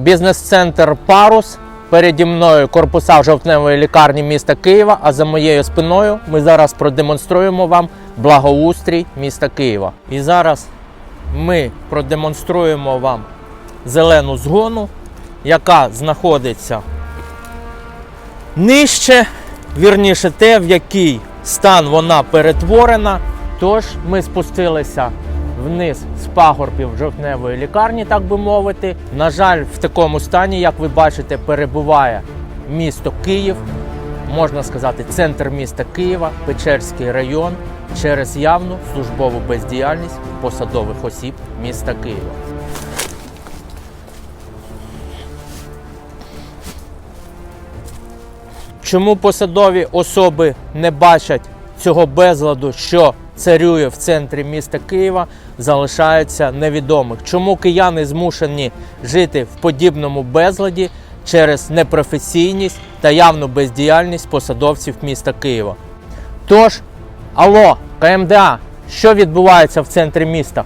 Бізнес-центр Парус. Переді мною корпуса жовтневої лікарні міста Києва, а за моєю спиною ми зараз продемонструємо вам благоустрій міста Києва. І зараз ми продемонструємо вам зелену згону, яка знаходиться нижче, вірніше те, в який стан вона перетворена. Тож ми спустилися вниз з пагорбів жовтневої лікарні, так би мовити. На жаль, в такому стані, як ви бачите, перебуває місто Київ, можна сказати, центр міста Києва, Печерський район через явну службову бездіяльність посадових осіб міста Києва. Чому посадові особи не бачать цього безладу, що царює в центрі міста Києва, залишається невідомих. Чому кияни змушені жити в подібному безладі через непрофесійність та явну бездіяльність посадовців міста Києва? Тож, алло, КМДА, що відбувається в центрі міста?